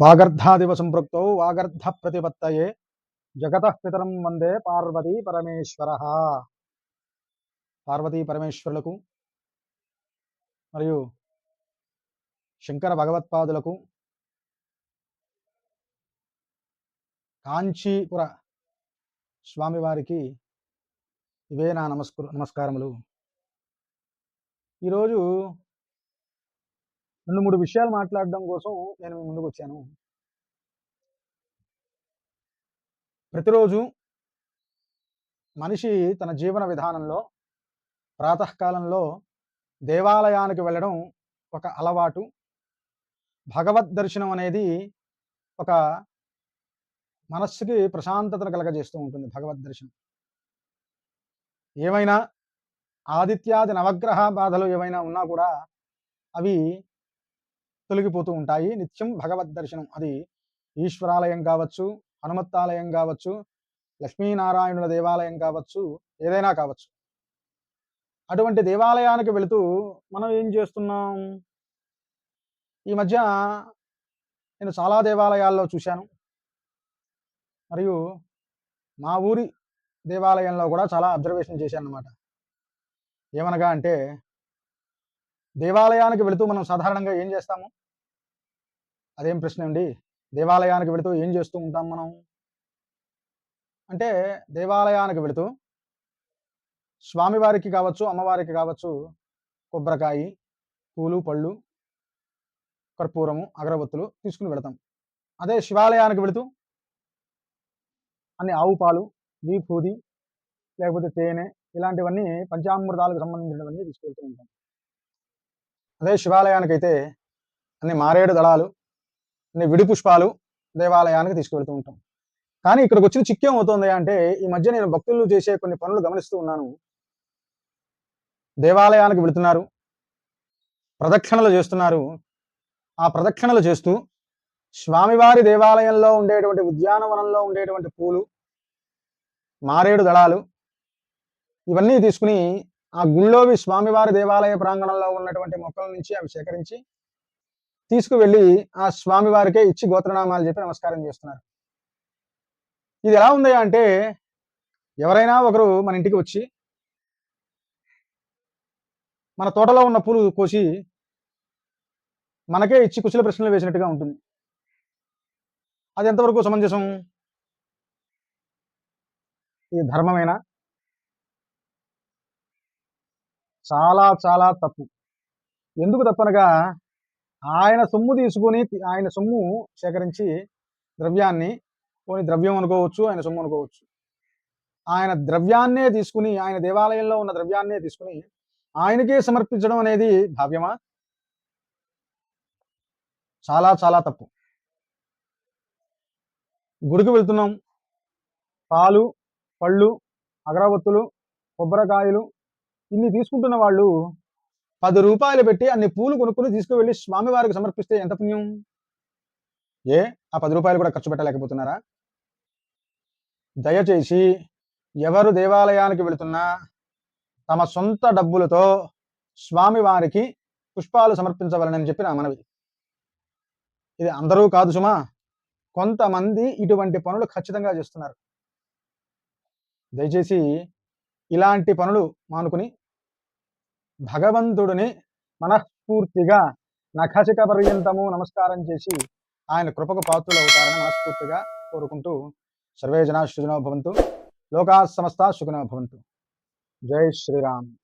వాగర్ధాదివ సంపృక్త వాగర్ధ ప్రతిపత్తయే జగత పితరం వందే పార్వతీ పరమేశ్వర. పార్వతీ పరమేశ్వరులకు మరియు శంకర భగవత్పాదులకు కాంచీపుర స్వామివారికి ఇవే నా నమస్కృ నమస్కారములు. ఈరోజు రెండు మూడు విషయాలు మాట్లాడడం కోసం నేను మీ ముందుకు వచ్చాను ప్రతిరోజు మనిషి తన జీవన విధానంలో ప్రాతకాలంలో దేవాలయానికి వెళ్ళడం ఒక అలవాటు. భగవద్ దర్శనం అనేది ఒక మనస్సుకి ప్రశాంతతను కలగజేస్తూ ఉంటుంది భగవద్ దర్శనం. ఏమైనా ఆదిత్యాది నవగ్రహ బాధలు ఏవైనా ఉన్నా కూడా అవి తొలగిపోతూ ఉంటాయి. నిత్యం భగవద్ దర్శనం. అది ఈశ్వరాలయం కావచ్చు హనుమత్తాలయం కావచ్చు లక్ష్మీనారాయణుల దేవాలయం కావచ్చు ఏదైనా కావచ్చు. అటువంటి దేవాలయానికి వెళుతూ మనం ఏం చేస్తున్నాం? ఈ మధ్య నేను చాలా దేవాలయాల్లో చూశాను. మరియు మా ఊరి దేవాలయంలో కూడా చాలా అబ్జర్వేషన్ చేశాను అనమాట ఏమనగా అంటే దేవాలయానికి వెళుతూ మనం సాధారణంగా ఏం చేస్తాము? అదేం ప్రశ్న అండి? దేవాలయానికి వెళుతూ ఏం చేస్తూ ఉంటాం మనం? అంటే దేవాలయానికి వెళుతూ స్వామివారికి కావచ్చు అమ్మవారికి కావచ్చు కొబ్బరికాయ పూలు పళ్ళు కర్పూరము అగరబత్తులు తీసుకుని వెళతాం. అదే శివాలయానికి వెళుతూ అన్ని ఆవు పాలు వీపూది లేకపోతే తేనె ఇలాంటివన్నీ పంచామృతాలకు సంబంధించినవన్నీ తీసుకెళ్తూ ఉంటాం. అదే శివాలయానికి అయితే అన్ని మారేడు దళాలు విడి పుష్పాలు దేవాలయానికి తీసుకువెళ్తూ ఉంటాం. కానీ ఇక్కడికి వచ్చిన చిక్కేం అవుతుంది అంటే ఈ మధ్య నేను భక్తులు చేసే కొన్ని పనులు గమనిస్తూ ఉన్నాను. దేవాలయానికి వెళుతున్నారు. ప్రదక్షిణలు చేస్తున్నారు. ఆ ప్రదక్షిణలు చేస్తూ స్వామివారి దేవాలయంలో ఉండేటువంటి ఉద్యానవనంలో ఉండేటువంటి పూలు మారేడు దళాలు ఇవన్నీ తీసుకుని ఆ గుళ్ళోవి స్వామివారి దేవాలయ ప్రాంగణంలో ఉన్నటువంటి మొక్కల నుంచి అవి సేకరించి తీసుకువెళ్ళి ఆ స్వామి వారికే ఇచ్చి గోత్రనామాలు చెప్పి నమస్కారం చేస్తున్నారు. ఇది ఎలా ఉంది అంటే ఎవరైనా ఒకరు మన ఇంటికి వచ్చి మన తోటలో ఉన్న పూలు కోసి మనకే ఇచ్చి కుశల ప్రశ్నలు వేసినట్టుగా ఉంటుంది. అది ఎంతవరకు సమంజసం? ఇది ధర్మమేనా? చాలా చాలా తప్పు. ఎందుకు తప్పనగా ఆయన సొమ్ము తీసుకొని ఆయన సొమ్ము సేకరించి ద్రవ్యాన్ని పోని ద్రవ్యం అనుకోవచ్చు ఆయన సొమ్ము అనుకోవచ్చు. ఆయన ద్రవ్యాన్నే తీసుకుని ఆయన దేవాలయంలో ఉన్న ద్రవ్యాన్నే తీసుకుని ఆయనకే సమర్పించడం అనేది భావ్యమా? చాలా చాలా తప్పు. గుడికి వెళ్తున్నాం. పాలు పళ్ళు అగరబత్తులు కొబ్బరికాయలు ఇన్ని తీసుకుంటున్న వాళ్ళు పది రూపాయలు పెట్టి అన్ని పూలు కొనుక్కుని తీసుకువెళ్ళి స్వామివారికి సమర్పిస్తే ఎంత పుణ్యం? ఏ? ఆ పది రూపాయలు కూడా ఖర్చు పెట్టలేకపోతున్నారా? దయచేసి ఎవరు దేవాలయానికి వెళుతున్నా తమ సొంత డబ్బులతో స్వామివారికి పుష్పాలు సమర్పించవలనని చెప్పి నా మనవి. ఇది అందరూ కాదు సుమా. కొంతమంది ఇటువంటి పనులు ఖచ్చితంగా చేస్తున్నారు. దయచేసి ఇలాంటి పనులు మానుకుని భగవంతుడిని మనస్ఫూర్తిగా నఖశిక పర్యంతము నమస్కారం చేసి ఆయన కృపకు పాత్రులవుతారని మనస్ఫూర్తిగా కోరుకుంటూ సర్వే జనా సుజనో భవంతు. లోకా సమస్త సుఖనో భవంతు. జై శ్రీరామ్.